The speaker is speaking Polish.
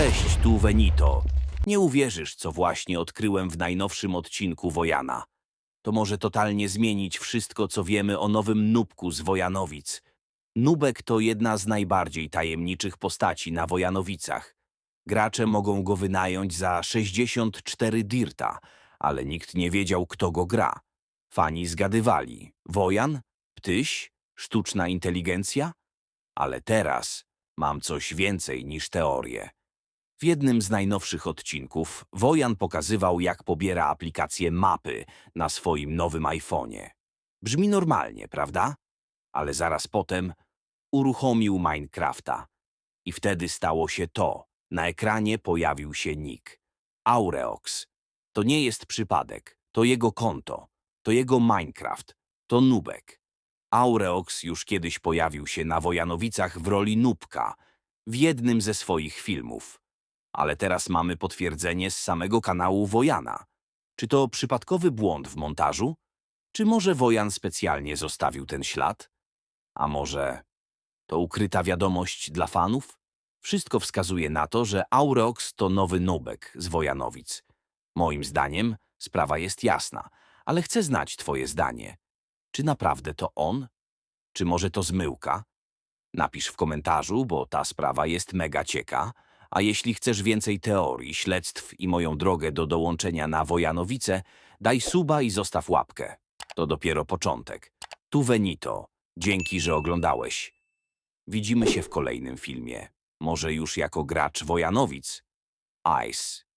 Cześć, tu Venito. Nie uwierzysz, co właśnie odkryłem w najnowszym odcinku Wojana. To może totalnie zmienić wszystko, co wiemy o nowym Nubku z Wojanowic. Nubek to jedna z najbardziej tajemniczych postaci na Wojanowicach. Gracze mogą go wynająć za 64 dirta, ale nikt nie wiedział, kto go gra. Fani zgadywali. Wojan? Ptyś? Sztuczna inteligencja? Ale teraz mam coś więcej niż teorię. W jednym z najnowszych odcinków Wojan pokazywał, jak pobiera aplikację mapy na swoim nowym iPhone'ie. Brzmi normalnie, prawda? Ale zaraz potem uruchomił Minecrafta. I wtedy stało się to. Na ekranie pojawił się nick. Aureox. To nie jest przypadek. To jego konto. To jego Minecraft. To Nubek. Aureox już kiedyś pojawił się na Wojanowicach w roli Nubka w jednym ze swoich filmów. Ale teraz mamy potwierdzenie z samego kanału Wojana. Czy to przypadkowy błąd w montażu? Czy może Wojan specjalnie zostawił ten ślad? A może to ukryta wiadomość dla fanów? Wszystko wskazuje na to, że Aureox to nowy Nubek z Wojanowic. Moim zdaniem sprawa jest jasna, ale chcę znać twoje zdanie. Czy naprawdę to on? Czy może to zmyłka? Napisz w komentarzu, bo ta sprawa jest mega cieka. A jeśli chcesz więcej teorii, śledztw i moją drogę do dołączenia na Wojanowice, daj suba i zostaw łapkę. To dopiero początek. Tu Venito. Dzięki, że oglądałeś. Widzimy się w kolejnym filmie. Może już jako gracz Wojanowic. Ice.